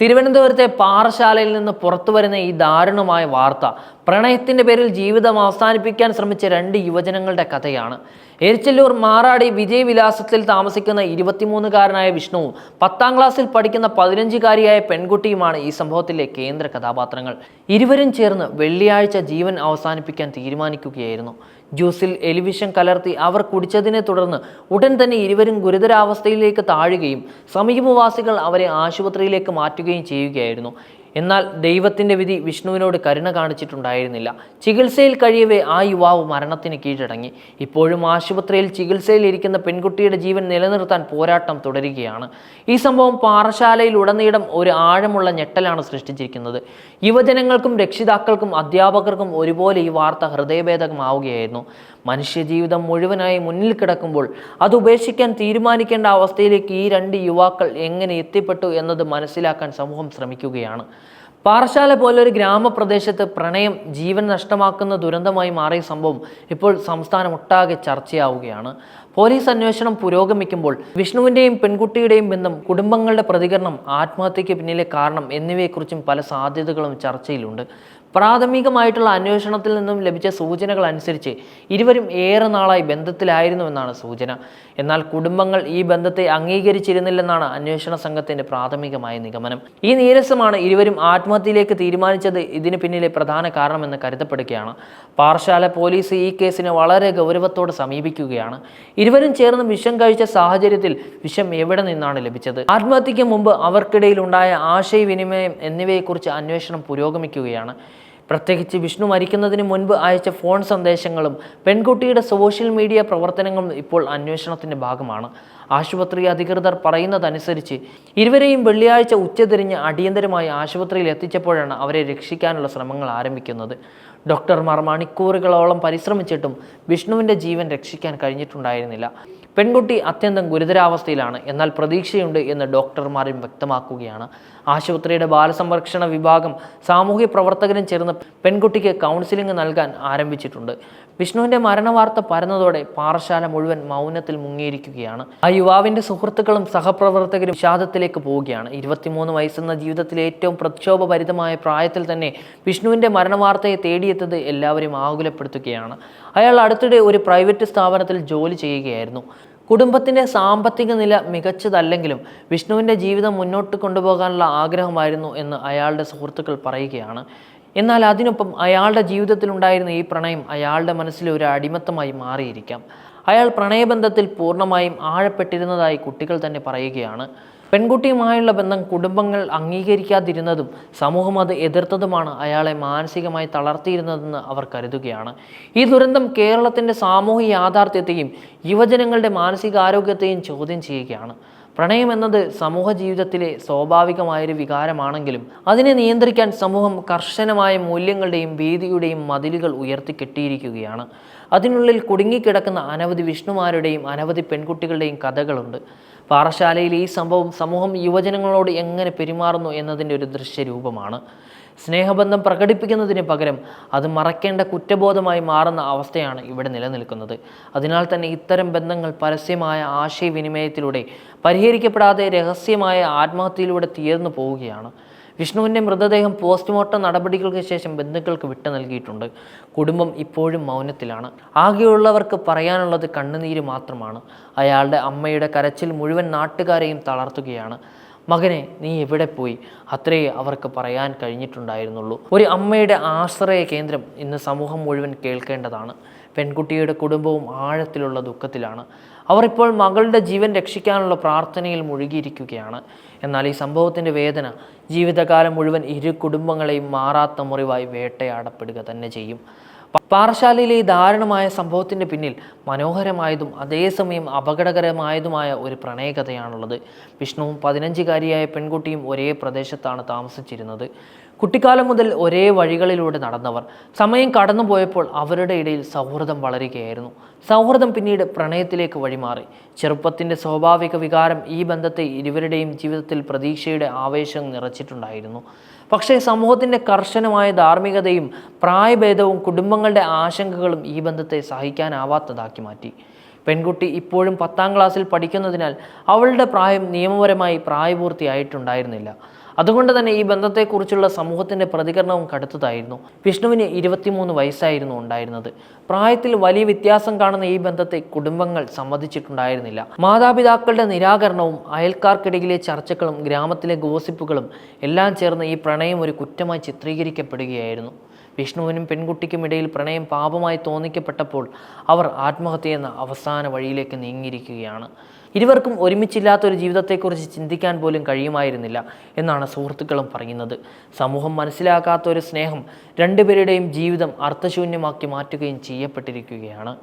തിരുവനന്തപുരത്തെ പാറശാലയിൽ നിന്ന് പുറത്തു വരുന്ന ഈ ദാരുണമായ വാർത്ത പ്രണയത്തിന്റെ പേരിൽ ജീവിതം അവസാനിപ്പിക്കാൻ ശ്രമിച്ച രണ്ട് യുവജനങ്ങളുടെ കഥയാണ്. എരിച്ചല്ലൂർ മാറാടി വിജയവിലാസത്തിൽ താമസിക്കുന്ന ഇരുപത്തിമൂന്നുകാരനായ വിഷ്ണുവും പത്താം ക്ലാസ്സിൽ പഠിക്കുന്ന പതിനഞ്ചുകാരിയായ പെൺകുട്ടിയുമാണ് ഈ സംഭവത്തിലെ കേന്ദ്ര കഥാപാത്രങ്ങൾ. ഇരുവരും ചേർന്ന് വെള്ളിയാഴ്ച ജീവൻ അവസാനിപ്പിക്കാൻ തീരുമാനിക്കുകയായിരുന്നു. ജ്യൂസിൽ എലിവിഷൻ കലർത്തി അവർ കുടിച്ചതിനെ തുടർന്ന് ഉടൻ തന്നെ ഇരുവരും ഗുരുതരാവസ്ഥയിലേക്ക് താഴുകയും സമീപവാസികൾ അവരെ ആശുപത്രിയിലേക്ക് മാറ്റുകയും ചെയ്യുകയായിരുന്നു. എന്നാൽ ദൈവത്തിന്റെ വിധി വിഷ്ണുവിനോട് കരുണ കാണിച്ചിട്ടുണ്ടായിരുന്നില്ല. ചികിത്സയിൽ കഴിയവേ ആ യുവാവ് മരണത്തിന് കീഴടങ്ങി. ഇപ്പോഴും ആശുപത്രിയിൽ ചികിത്സയിൽ ഇരിക്കുന്ന പെൺകുട്ടിയുടെ ജീവൻ നിലനിർത്താൻ പോരാട്ടം തുടരുകയാണ്. ഈ സംഭവം പാറശാലയിൽ ഉടനീളം ഒരു ആഴമുള്ള ഞെട്ടലാണ് സൃഷ്ടിച്ചിരിക്കുന്നത്. യുവജനങ്ങൾക്കും രക്ഷിതാക്കൾക്കും അധ്യാപകർക്കും ഒരുപോലെ ഈ വാർത്ത ഹൃദയഭേദകമാവുകയായിരുന്നു. മനുഷ്യജീവിതം മുഴുവനായി മുന്നിൽ കിടക്കുമ്പോൾ അത് ഉപേക്ഷിക്കാൻ തീരുമാനിക്കേണ്ട അവസ്ഥയിലേക്ക് ഈ രണ്ട് യുവാക്കൾ എങ്ങനെ എത്തിപ്പെട്ടു എന്നത് മനസ്സിലാക്കാൻ സമൂഹം ശ്രമിക്കുകയാണ്. പാറശാല പോലൊരു ഗ്രാമപ്രദേശത്ത് പ്രണയം ജീവൻ നഷ്ടമാക്കുന്ന ദുരന്തമായി മാറിയ സംഭവം ഇപ്പോൾ സംസ്ഥാനം സംസ്ഥാനമൊട്ടാകെ ചർച്ചയാവുകയാണ്. പോലീസ് അന്വേഷണം പുരോഗമിക്കുമ്പോൾ വിഷ്ണുവിന്റെയും പെൺകുട്ടിയുടെയും ബന്ധം കുടുംബങ്ങളുടെ പ്രതികരണം ആത്മഹത്യയ്ക്ക് പിന്നിലെ കാരണം എന്നിവയെക്കുറിച്ചും പല സാധ്യതകളും ചർച്ചയിലുണ്ട്. പ്രാഥമികമായിട്ടുള്ള അന്വേഷണത്തിൽ നിന്നും ലഭിച്ച സൂചനകൾ അനുസരിച്ച് ഇരുവരും ഏറെ നാളായി ബന്ധത്തിലായിരുന്നുവെന്നാണ് സൂചന. എന്നാൽ കുടുംബങ്ങൾ ഈ ബന്ധത്തെ അംഗീകരിച്ചിരുന്നില്ലെന്നാണ് അന്വേഷണ സംഘത്തിന്റെ പ്രാഥമികമായ നിഗമനം. ഈ നീരസമാണ് ഇരുവരും ആത്മഹത്യയിലേക്ക് തീരുമാനിച്ചത് ഇതിന് പിന്നിലെ പ്രധാന കാരണമെന്ന് കരുതപ്പെടുകയാണ്. പാർശാല പോലീസ് ഈ കേസിനെ വളരെ ഗൗരവത്തോടെ സമീപിക്കുകയാണ്. ഇരുവരും ചേർന്ന് വിഷം കഴിച്ച സാഹചര്യത്തിൽ വിഷം എവിടെ നിന്നാണ് ലഭിച്ചത്? ആത്മഹത്യയ്ക്ക് മുമ്പ് അവർക്കിടയിൽ ഉണ്ടായ ആശയവിനിമയം എന്നിവയെക്കുറിച്ച് അന്വേഷണം പുരോഗമിക്കുകയാണ്. പ്രത്യേകിച്ച് വിഷ്ണു മരിക്കുന്നതിന് മുൻപ് അയച്ച ഫോൺ സന്ദേശങ്ങളും പെൺകുട്ടിയുടെ സോഷ്യൽ മീഡിയ പ്രവർത്തനങ്ങളും ഇപ്പോൾ അന്വേഷണത്തിന്റെ ഭാഗമാണ്. ആശുപത്രി അധികൃതർ പറയുന്നതനുസരിച്ച് ഇരുവരെയും വെള്ളിയാഴ്ച ഉച്ചതിരിഞ്ഞ് അടിയന്തരമായി ആശുപത്രിയിൽ എത്തിച്ചപ്പോഴാണ് അവരെ രക്ഷിക്കാനുള്ള ശ്രമങ്ങൾ ആരംഭിക്കുന്നത്. ഡോക്ടർമാർ മണിക്കൂറുകളോളം പരിശ്രമിച്ചിട്ടും വിഷ്ണുവിന്റെ ജീവൻ രക്ഷിക്കാൻ കഴിഞ്ഞിട്ടുണ്ടായിരുന്നില്ല. പെൺകുട്ടി അത്യന്തം ഗുരുതരാവസ്ഥയിലാണ്. എന്നാൽ പ്രതീക്ഷയുണ്ട് എന്ന് ഡോക്ടർമാരും വ്യക്തമാക്കുകയാണ്. ആശുപത്രിയുടെ ബാലസംരക്ഷണ വിഭാഗം സാമൂഹ്യ പ്രവർത്തകരും ചേർന്ന് പെൺകുട്ടിക്ക് കൗൺസിലിംഗ് നൽകാൻ ആരംഭിച്ചിട്ടുണ്ട്. വിഷ്ണുവിന്റെ മരണവാർത്ത പരന്നതോടെ പാറശാല മുഴുവൻ മൗനത്തിൽ മുങ്ങിയിരിക്കുകയാണ്. ആ യുവാവിന്റെ സുഹൃത്തുക്കളും സഹപ്രവർത്തകരും വിഷാദത്തിലേക്ക് പോവുകയാണ്. ഇരുപത്തിമൂന്ന് വയസ്സെന്ന ജീവിതത്തിലെ ഏറ്റവും പ്രക്ഷോഭഭരിതമായ പ്രായത്തിൽ തന്നെ വിഷ്ണുവിന്റെ മരണവാർത്തയെ തേടിയെത്തത് എല്ലാവരെയും ആകുലപ്പെടുത്തുകയാണ്. അയാൾ അടുത്തിടെ ഒരു പ്രൈവറ്റ് സ്ഥാപനത്തിൽ ജോലി ചെയ്യുകയായിരുന്നു. കുടുംബത്തിന്റെ സാമ്പത്തിക നില മികച്ചതല്ലെങ്കിലും വിഷ്ണുവിന്റെ ജീവിതം മുന്നോട്ട് കൊണ്ടുപോകാനുള്ള ആഗ്രഹമായിരുന്നു എന്ന് അയാളുടെ സുഹൃത്തുക്കൾ പറയുകയാണ്. എന്നാൽ അതിനൊപ്പം അയാളുടെ ജീവിതത്തിലുണ്ടായിരുന്ന ഈ പ്രണയം അയാളുടെ മനസ്സിലെ ഒരു അടിമത്തമായി മാറിയിരിക്കാം. അയാൾ പ്രണയബന്ധത്തിൽ പൂർണമായും ആഴപ്പെട്ടിരുന്നതായി കുട്ടികൾ തന്നെ പറയുകയാണ്. പെൺകുട്ടിയുമായുള്ള ബന്ധം കുടുംബങ്ങൾ അംഗീകരിക്കാതിരുന്നതും സമൂഹം അത് എതിർത്തതുമാണ് അയാളെ മാനസികമായി തളർത്തിയിരുന്നതെന്ന് അവർ കരുതുകയാണ്. ഈ ദുരന്തം കേരളത്തിന്റെ സാമൂഹിക യാഥാർത്ഥ്യത്തെയും യുവജനങ്ങളുടെ മാനസികാരോഗ്യത്തെയും ചോദ്യം ചെയ്യുകയാണ്. പ്രണയം എന്നത് സമൂഹ ജീവിതത്തിലെ സ്വാഭാവികമായൊരു വികാരമാണെങ്കിലും അതിനെ നിയന്ത്രിക്കാൻ സമൂഹം കർശനമായ മൂല്യങ്ങളുടെയും ഭീതിയുടെയും മതിലുകൾ ഉയർത്തിക്കെട്ടിയിരിക്കുകയാണ്. അതിനുള്ളിൽ കുടുങ്ങിക്കിടക്കുന്ന അനവധി വിഷ്ണുമാരുടെയും അനവധി പെൺകുട്ടികളുടെയും കഥകളുണ്ട്. പാറശാലയിൽ ഈ സംഭവം സമൂഹം യുവജനങ്ങളോട് എങ്ങനെ പെരുമാറുന്നു എന്നതിന്റെ ഒരു ദൃശ്യരൂപമാണ്. സ്നേഹബന്ധം പ്രകടിപ്പിക്കുന്നതിന് പകരം അത് മറക്കേണ്ട കുറ്റബോധമായി മാറുന്ന അവസ്ഥയാണ് ഇവിടെ നിലനിൽക്കുന്നത്. അതിനാൽ തന്നെ ഇത്തരം ബന്ധങ്ങൾ പരസ്യമായ ആശയവിനിമയത്തിലൂടെ പരിഹരിക്കപ്പെടാതെ രഹസ്യമായ ആത്മഹത്യയിലൂടെ തീർന്നു പോവുകയാണ്. വിഷ്ണുവിന്റെ മൃതദേഹം പോസ്റ്റ്മോർട്ടം നടപടികൾക്ക് ശേഷം ബന്ധുക്കൾക്ക് വിട്ടു നൽകിയിട്ടുണ്ട്. കുടുംബം ഇപ്പോഴും മൗനത്തിലാണ്. ആകെയുള്ളവർക്ക് പറയാനുള്ളത് കണ്ണുനീര് മാത്രമാണ്. അയാളുടെ അമ്മയുടെ കരച്ചിൽ മുഴുവൻ നാട്ടുകാരെയും തളർത്തുകയാണ്. മകനെ നീ എവിടെ പോയി? അത്രയേ അവർക്ക് പറയാൻ കഴിഞ്ഞിട്ടുണ്ടായിരുന്നുള്ളൂ. ഒരു അമ്മയുടെ ആശ്രയ കേന്ദ്രം ഇന്ന് സമൂഹം മുഴുവൻ കേൾക്കേണ്ടതാണ്. പെൺകുട്ടിയുടെ കുടുംബവും ആഴത്തിലുള്ള ദുഃഖത്തിലാണ്. അവർ ഇപ്പോൾ മകളുടെ ജീവൻ രക്ഷിക്കാനുള്ള പ്രാർത്ഥനയിൽ മുഴുകിയിരിക്കുകയാണ്. എന്നാൽ ഈ സംഭവത്തിന്റെ വേദന ജീവിതകാലം മുഴുവൻ ഇരു കുടുംബങ്ങളെയും മാറാത്ത മുറിവായി വേട്ടയാടപ്പെടുക തന്നെ ചെയ്യും. പാറശാലയിലെ ഈ ദാരുണമായ സംഭവത്തിന്റെ പിന്നിൽ മനോഹരമായതും അതേസമയം അപകടകരമായതുമായ ഒരു പ്രണയകഥയാണുള്ളത്. വിഷ്ണുവും പതിനഞ്ചുകാരിയായ പെൺകുട്ടിയും ഒരേ പ്രദേശത്താണ് താമസിച്ചിരുന്നത്. കുട്ടിക്കാലം മുതൽ ഒരേ വഴികളിലൂടെ നടന്നവർ. സമയം കടന്നുപോയപ്പോൾ അവരുടെ ഇടയിൽ സൗഹൃദം വളരുകയായിരുന്നു. സൗഹൃദം പിന്നീട് പ്രണയത്തിലേക്ക് വഴിമാറി. ചെറുപ്പത്തിന്റെ സ്വാഭാവിക വികാരം ഈ ബന്ധത്തെ ഇരുവരുടെയും ജീവിതത്തിൽ പ്രതീക്ഷയുടെ ആവേശം നിറച്ചിട്ടുണ്ടായിരുന്നു. പക്ഷേ സമൂഹത്തിന്റെ കർശനമായ ധാർമ്മികതയും പ്രായഭേദവും കുടുംബങ്ങളുടെ ആശങ്കകളും ഈ ബന്ധത്തെ സഹിക്കാനാവാത്തതാക്കി മാറ്റി. പെൺകുട്ടി ഇപ്പോഴും പത്താം ക്ലാസ്സിൽ പഠിക്കുന്നതിനാൽ അവളുടെ പ്രായം നിയമപരമായി പ്രായപൂർത്തിയായിട്ടുണ്ടായിരുന്നില്ല. അതുകൊണ്ട് തന്നെ ഈ ബന്ധത്തെക്കുറിച്ചുള്ള സമൂഹത്തിന്റെ പ്രതികരണവും കടുത്തതായിരുന്നു. വിഷ്ണുവിന് ഇരുപത്തിമൂന്ന് വയസ്സായിരുന്നു ഉണ്ടായിരുന്നത്. പ്രായത്തിൽ വലിയ വ്യത്യാസം കാണുന്ന ഈ ബന്ധത്തെ കുടുംബങ്ങൾ സമ്മതിച്ചിട്ടുണ്ടായിരുന്നില്ല. മാതാപിതാക്കളുടെ നിരാകരണവും അയൽക്കാർക്കിടയിലെ ചർച്ചകളും ഗ്രാമത്തിലെ ഗോസിപ്പുകളും എല്ലാം ചേർന്ന് ഈ പ്രണയം ഒരു കുറ്റമായി ചിത്രീകരിക്കപ്പെടുകയായിരുന്നു. വിഷ്ണുവിനും പെൺകുട്ടിക്കും ഇടയിൽ പ്രണയം പാപമായി തോന്നിക്കപ്പെട്ടപ്പോൾ അവർ ആത്മഹത്യ എന്ന അവസാന വഴിയിലേക്ക് നീങ്ങിയിരിക്കുകയാണ്. ഇരുവർക്കും ഒരുമിച്ചില്ലാത്ത ഒരു ജീവിതത്തെക്കുറിച്ച് ചിന്തിക്കാൻ പോലും കഴിയുമായിരുന്നില്ല എന്നാണ് സുഹൃത്തുക്കളും പറയുന്നത്. സമൂഹം മനസ്സിലാക്കാത്ത ഒരു സ്നേഹം രണ്ടുപേരുടെയും ജീവിതം അർത്ഥശൂന്യമാക്കി മാറ്റുകയും ചെയ്യപ്പെട്ടിരിക്കുകയാണ്.